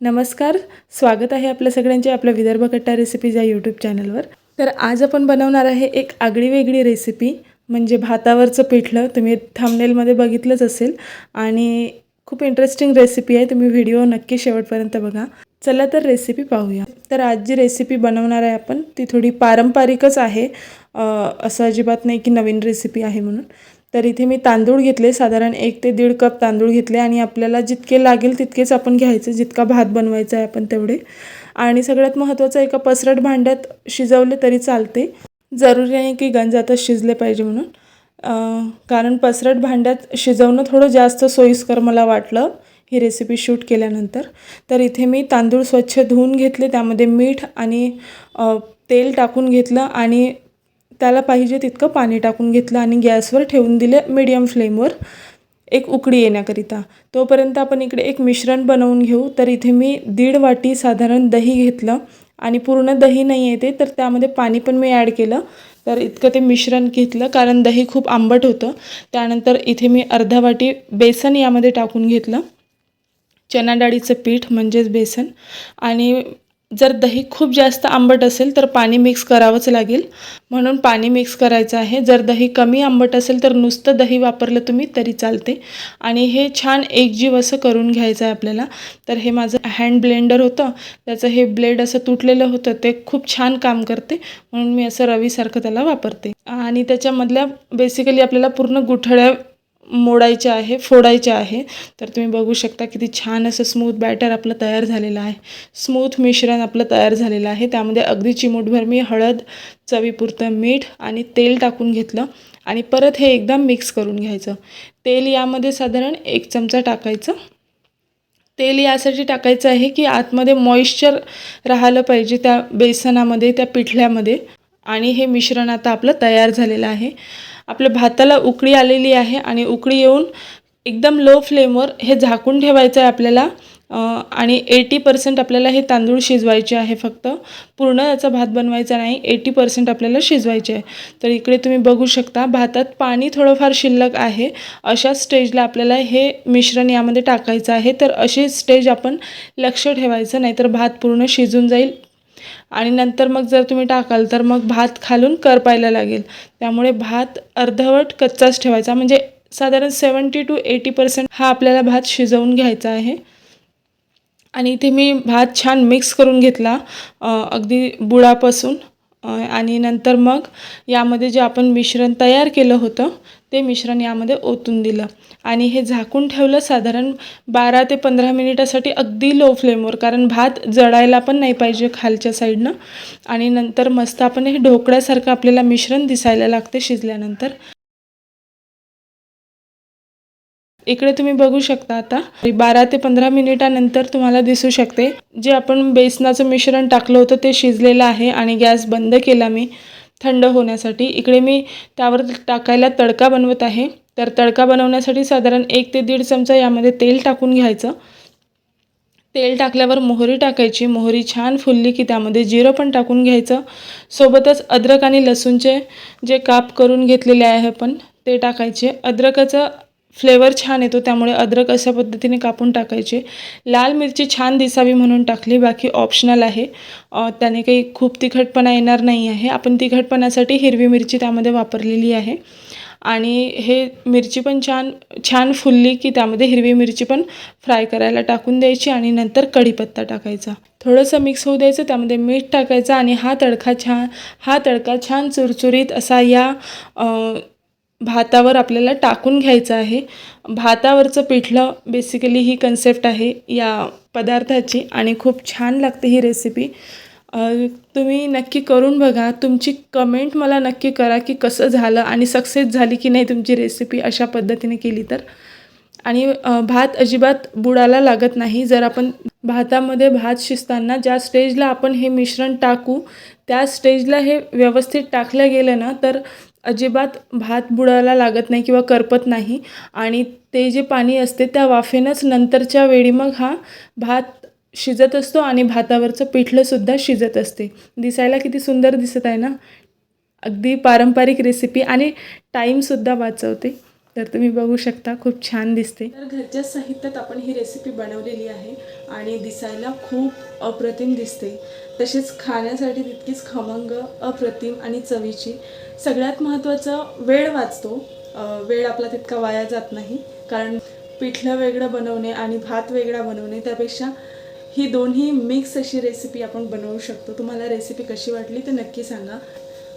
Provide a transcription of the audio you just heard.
नमस्कार स्वागत आहे आपल्या सगळ्यांचे आपल्या विदर्भ कट्टा रेसिपीज या यूट्यूब चॅनलवर तर आज आपण बनवणार आहे एक आगळी वेगळी रेसिपी म्हणजे भातावरचं पिठलं. तुम्ही थांबनेलमध्ये बघितलंच असेल. आणि खूप इंटरेस्टिंग रेसिपी आहे. तुम्ही व्हिडिओ नक्की शेवटपर्यंत बघा. चला तर रेसिपी पाहूया. तर आज जी रेसिपी बनवणार आहे आपण ती थोडी पारंपरिकच आहे. असं अजिबात नाही की नवीन रेसिपी आहे म्हणून. तर इथे मी तांदूळ घेतले साधारण एक ते दीड कप तांदूळ घेतले आणि आपल्याला जितके लागेल तितकेच आपण घ्यायचे जितका भात बनवायचा आहे आपण तेवढे. आणि सगळ्यात महत्त्वाचं एका पसरट भांड्यात शिजवले तरी चालते. जरुरी नाही की गंजातच शिजले पाहिजे म्हणून. कारण पसरट भांड्यात शिजवणं थोडं जास्त सोयीस्कर मला वाटलं ही रेसिपी शूट केल्यानंतर. तर इथे मी तांदूळ स्वच्छ धुवून घेतले त्यामध्ये मीठ आणि तेल टाकून घेतलं आणि त्याला पाहिजे तितकं पाणी टाकून घेतलं आणि गॅसवर ठेवून दिले मीडियम फ्लेमवर एक उकडी येण्याकरिता. तोपर्यंत आपण इकडे एक मिश्रण बनवून घेऊ. तर इथे मी दीड वाटी साधारण दही घेतलं आणि पूर्ण दही नाही येते तर त्यामध्ये पाणी पण मी ॲड केलं. तर इतकं ते मिश्रण घेतलं कारण दही खूप आंबट होतं. त्यानंतर इथे मी अर्धा वाटी बेसन यामध्ये टाकून घेतलं. चना डाळीचं पीठ म्हणजेच बेसन. आणि जर दही खूप जास्त आंबट असेल तर पाणी मिक्स करावंच लागेल. म्हणून पाणी मिक्स करायचं आहे. जर दही कमी आंबट असेल तर नुसतं दही वापरलं तुम्ही तरी चालते. आणि हे छान एकजीव असं करून घ्यायचं आहे आपल्याला. तर हे माझं हँड ब्लेंडर होतं. त्याचं हे ब्लेड असं तुटलेलं होतं. ते खूप छान काम करते. म्हणून मी असं रवीसारखं त्याला वापरते. आणि त्याच्यामधल्या बेसिकली आपल्याला पूर्ण गुठळ्या मोडायचे आहे फोडायचे आहे. तर तुम्ही बघू शकता किती छान असं स्मूथ बॅटर आपलं तयार झालेलं आहे. स्मूथ मिश्रण आपलं तयार झालेलं आहे. त्यामध्ये अगदी चिमूटभर मी हळद चवीपुरतं मीठ आणि तेल टाकून घेतलं आणि परत हे एकदम मिक्स करून घ्यायचं. तेल यामध्ये साधारण एक चमचा टाकायचं. तेल यासाठी टाकायचं आहे की आतमध्ये मॉइश्चर राहिलं पाहिजे त्या बेसनामध्ये त्या पिठल्यामध्ये. आणि हे मिश्रण आता आपलं तयार झालेलं आहे. आपल्या भाताला उकळी आलेली आहे आणि उकळी येऊन एकदम लो फ्लेमवर हे झाकून ठेवायचं आहे आपल्याला आणि एटी पर्सेंट आपल्याला हे तांदूळ शिजवायचे आहे फक्त. पूर्ण याचा भात बनवायचा नाही एटी पर्सेंट आपल्याला शिजवायचे आहे. तर इकडे तुम्ही बघू शकता भातात पाणी थोडंफार शिल्लक आहे. अशा स्टेजला आपल्याला हे मिश्रण यामध्ये टाकायचं आहे. तर अशी स्टेज आपण लक्ष ठेवायचं नाहीतर भात पूर्ण शिजून जाईल. आणि नंतर मग जर तुम्ही टाकाल तर मग भात खालून करपायला लागेल. त्यामुळे भात अर्धवट कच्चाच ठेवायचा. म्हणजे साधारण सेवन्टी टू एटी पर्सेंट हा आपल्याला भात शिजवून घ्यायचा आहे. आणि इथे मी भात छान मिक्स करून घेतला अगदी बुडापासून. आणि नंतर मग यामध्ये जे आपण मिश्रण तयार केलं होतं ते मिश्रण यामध्ये ओतून दिलं. आणि हे झाकून ठेवलं साधारण बारा ते पंधरा मिनिटासाठी अगदी लो फ्लेमवर कारण भात जळायला पण नाही पाहिजे खालच्या साईडनं आणि नंतर मस्त आपण हे ढोकळ्यासारखं आपल्याला मिश्रण दिसायला लागते शिजल्यानंतर. इकडे तुम्ही बघू शकता आता. बारा ते पंधरा मिनिटानंतर तुम्हाला दिसू शकते. जे आपण बेसनाचं मिश्रण टाकलं होतं ते शिजलेलं आहे आणि गॅस बंद केला मी थंड होण्यासाठी. इकडे मी त्यावर टाकायला तडका बनवत आहे. तर तडका बनवण्यासाठी साधारण एक ते दीड चमचा यामध्ये तेल टाकून घ्यायचं. तेल टाकल्यावर मोहरी टाकायची. मोहरी छान फुलली की त्यामध्ये जिरं पण टाकून घ्यायचं. सोबतच अद्रक आणि लसूणचे जे काप करून घेतलेले आहे आपण ते टाकायचे. अद्रकाचं फ्लेवर छान येतो त्यामुळे अद्रक अशा पद्धतीने कापून टाकायचे. लाल मिरची छान दिसावी म्हणून टाकली बाकी ऑप्शनल आहे. त्याने काही खूप तिखटपणा येणार नाही आहे. आपण तिखटपणासाठी हिरवी मिरची त्यामध्ये वापरलेली आहे. आणि हे मिरची पण छान छान फुलली की त्यामध्ये हिरवी मिरची पण फ्राय करायला टाकून द्यायची आणि नंतर कढीपत्ता टाकायचा. थोडंसं मिक्स होऊ द्यायचं त्यामध्ये मीठ टाकायचं आणि हा तडका छान हा तडका छान चुरचुरीत असा या भातावर आपल्याला टाकून घ्यायचं आहे. भातावरचं पिठलं बेसिकली ही कन्सेप्ट आहे या पदार्थाची आणि खूप छान लागते ही रेसिपी तुम्ही नक्की करून बघा. तुमची कमेंट मला नक्की करा की कसं झालं आणि सक्सेस झाली की नाही तुमची रेसिपी अशा पद्धतीने केली तर. आणि भात अजिबात बुडाला लागत नाही. जर आपण भातामध्ये भात शिजताना ज्या स्टेजला आपण हे मिश्रण टाकू त्या स्टेजला हे व्यवस्थित टाकलं गेलं ना तर अजिबात भात बुडायला लागत नाही किंवा करपत नाही. आणि ते जे पाणी असते त्या वाफेनंच नंतरच्या वेळी मग हा भात शिजत असतो आणि भातावरचं पिठलंसुद्धा शिजत असते. दिसायला किती सुंदर दिसत आहे ना? अगदी पारंपरिक रेसिपी आणि टाईमसुद्धा वाचवते. तर तुम्ही बघू शकता खूप छान दिसते. तर घरच्या साहित्यात आपण ही रेसिपी बनवलेली आहे आणि दिसायला खूप अप्रतिम दिसते. तसेच खाण्यासाठी तितकीच खमंग अप्रतिम आणि चवीची सगळ्यात महत्त्वाचं वेळ वाचतो. वेळ आपला तितका वाया जात नाही. कारण पिठलं वेगळं बनवणे आणि भात वेगळा बनवणे त्यापेक्षा ही दोन्ही मिक्स अशी रेसिपी आपण बनवू शकतो. तुम्हाला रेसिपी कशी वाटली ते नक्की सांगा.